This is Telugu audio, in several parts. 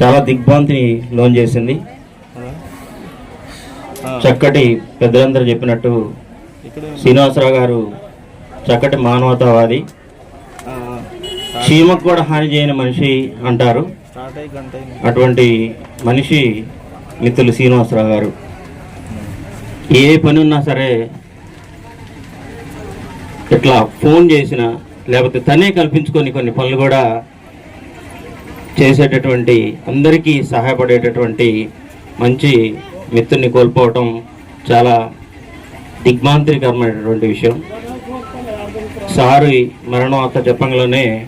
చాలా దిగ్భ్రాంతిని లోన్ చేసింది. చక్కటి పెద్దలందరూ చెప్పినట్టు శ్రీనివాసరావు గారు చక్కటి మానవతావాది. చీమకు కూడా హాని చేయని మనిషి అంటారు. అటువంటి మనిషి మిత్రులు శ్రీనివాసరావు గారు. ఏ పని ఉన్నా సరే ఇట్లా ఫోన్ చేసిన లేకపోతే తనే కల్పించుకొని కొన్ని పనులు కూడా చేసేటటువంటి అందరికీ సహాయపడేటటువంటి మంచి మిత్రుని కోల్పోవటం చాలా దిగ్మాంతరికరమైనటువంటి విషయం. సారు మరణం అత్త చెప్పంగానే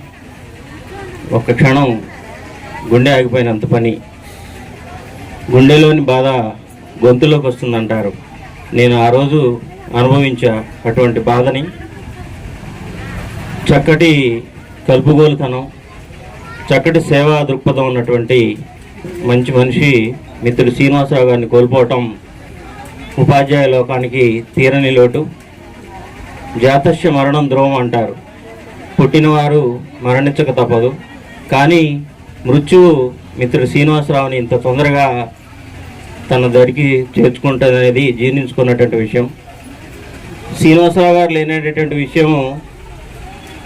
ఒక క్షణం గుండె ఆగిపోయినంత పని. గుండెలోని బాధ గొంతులోకి వస్తుందంటారు. నేను ఆ రోజు అనుభవించా అటువంటి బాధని. చక్కటి కలుపుగోలుతనం చక్కటి సేవా దృక్పథం ఉన్నటువంటి మంచి మనిషి మిత్రుడు శ్రీనివాసరావు గారిని కోల్పోవటం ఉపాధ్యాయ లోకానికి తీరని లోటు. జాతస్య మరణం ధ్రువం అంటారు. పుట్టినవారు మరణించక తప్పదు. కానీ మృత్యువు మిత్రుడు శ్రీనివాసరావుని ఇంత తొందరగా తన దరికి చేర్చుకుంటుందనేది జీర్ణించుకున్నటువంటి విషయం. శ్రీనివాసరావు గారు లేనటువంటి విషయం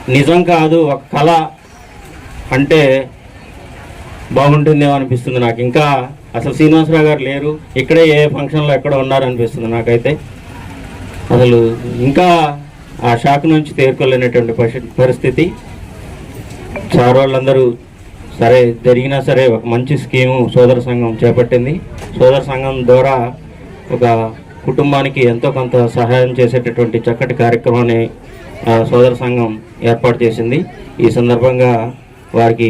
నిజం కాదు ఒక కళ. అంటే బాగుంటుందేమో అనిపిస్తుంది నాకు. ఇంకా అసలు శ్రీనివాసరావు గారు లేరు. ఇక్కడే ఏ ఫంక్షన్లో ఎక్కడ ఉన్నారనిపిస్తుంది నాకైతే. అసలు ఇంకా ఆ షాక్ నుంచి తేరుకోలేనటువంటి పరిస్థితి. సార్ వాళ్ళందరూ సరే జరిగినా సరే ఒక మంచి స్కీము సోదర సంఘం చేపట్టింది. సోదర సంఘం ద్వారా ఒక కుటుంబానికి ఎంతో కొంత సహాయం చేసేటటువంటి చక్కటి కార్యక్రమాన్ని సోదర సంఘం ఏర్పాటు చేసింది. ఈ సందర్భంగా వారికి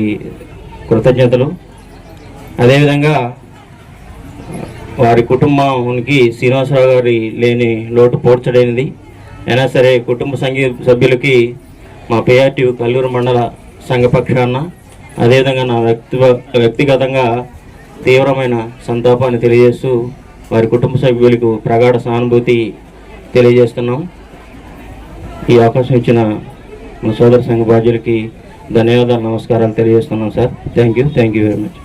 కృతజ్ఞతలు. అదేవిధంగా వారి కుటుంబానికి శ్రీనివాసరావు గారి లేని లోటు పోడ్చలేనిది అయినా సరే కుటుంబ సంఘీ సభ్యులకి మా పిఆర్టీ కల్లూరు మండల సంఘపక్షాన్న అదేవిధంగా నా వ్యక్తి వ్యక్తిగతంగా తీవ్రమైన సంతాపాన్ని తెలియజేస్తూ వారి కుటుంబ సభ్యులకు ప్రగాఢ సానుభూతి తెలియజేస్తున్నాం. ఈ అవకాశం ఇచ్చిన మా సోదర సంఘ బాధ్యులకి ధన్యవాదాలు నమస్కారాలు తెలియజేస్తున్నాం sir. Thank you thank you very much